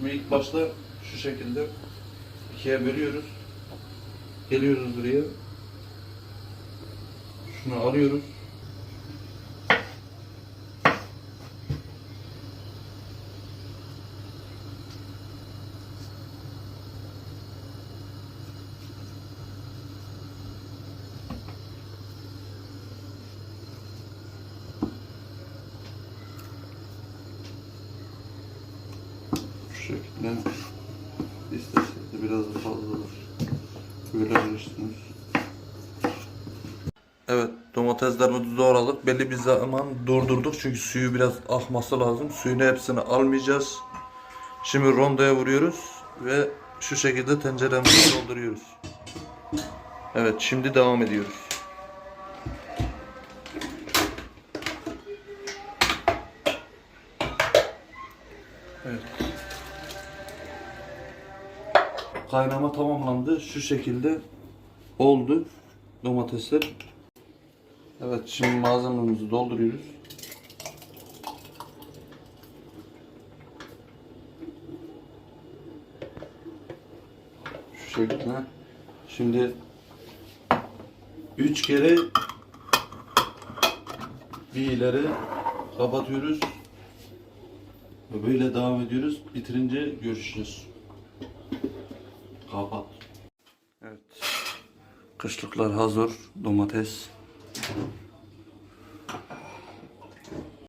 Şimdi ilk başta şu şekilde ikiye bölüyoruz. Geliyoruz buraya. Şunu alıyoruz. Şu şekilde isterseniz de biraz da fazla olur. Böyle verirsiniz. Evet domateslerimizi doğradık. Belli bir zaman durdurduk çünkü suyu biraz akması lazım. Suyunu hepsini almayacağız. Şimdi rondoya vuruyoruz ve şu şekilde tenceremizi dolduruyoruz. Evet şimdi devam ediyoruz. Evet. Kaynama tamamlandı. Şu şekilde oldu domatesler. Evet şimdi malzememizi dolduruyoruz. Şu şekilde. Şimdi 3 kere bir ileri kapatıyoruz. Böyle devam ediyoruz. Bitirince görüşürüz. Kapat. Evet. Kışlıklar hazır. Domates.